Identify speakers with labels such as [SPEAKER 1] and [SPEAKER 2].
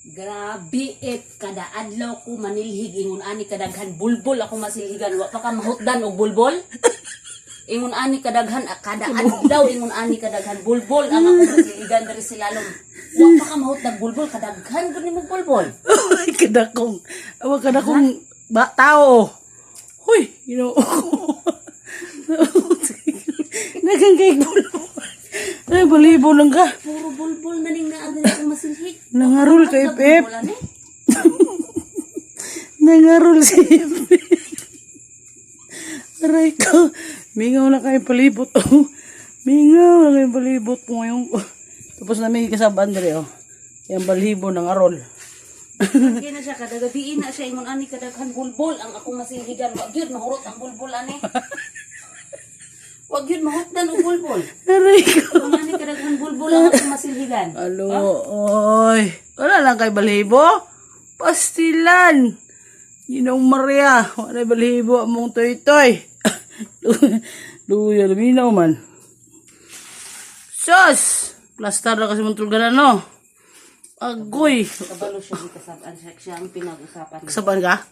[SPEAKER 1] Grabe it kada adlaw ko manilhig ingon ani kadaghan bulbul ako masilhigan wa pa ka mahutdan og bulbul. Ingon ani kadaghan ah, kada adlaw ingon ani kadaghan bulbul ang ako masilhigan diri sa lalom. Wa pa ka mahutdag bulbul kadaghan gud nimo bulbul.
[SPEAKER 2] Ay, kadakong. Awa kadakong ba, tao. Huy, ginoo ko. Nagangkay bulo. Ay, balibo lang ka.
[SPEAKER 1] Puro bulbul na ning naa diri ako masilhig.
[SPEAKER 2] Nangarol kay Pep.
[SPEAKER 1] Ani?
[SPEAKER 2] Nangarol si Pep. Aray ko. Mingaw na kayo palibot. Oh. Mingaw na kayo palibot ko ngayon. Tapos na may kasabaan dali, oh. Yung balibo ng arol.
[SPEAKER 1] Hindi na siya kadagabiin na siya ingon ani kadaghan bulbul ang akong masilhigan wa gyud mahurot ang bulbul ani. Wa gyud mahutdan og bulbul.
[SPEAKER 2] Aray ko.
[SPEAKER 1] Ingon ani kadaghan bulbul ang akong masilhigan.
[SPEAKER 2] Alo, oy. Wala lang kay balibo. Pastilan. Ginong Maria. Wala balibo mong toy-toy. Luya, luminaw man. Sus! Plastar na kasi mong tulganan, no? Agoy.
[SPEAKER 1] Kabalo siya di kasabaan siya, siya ang pinag-usapan.
[SPEAKER 2] Kasaban ka?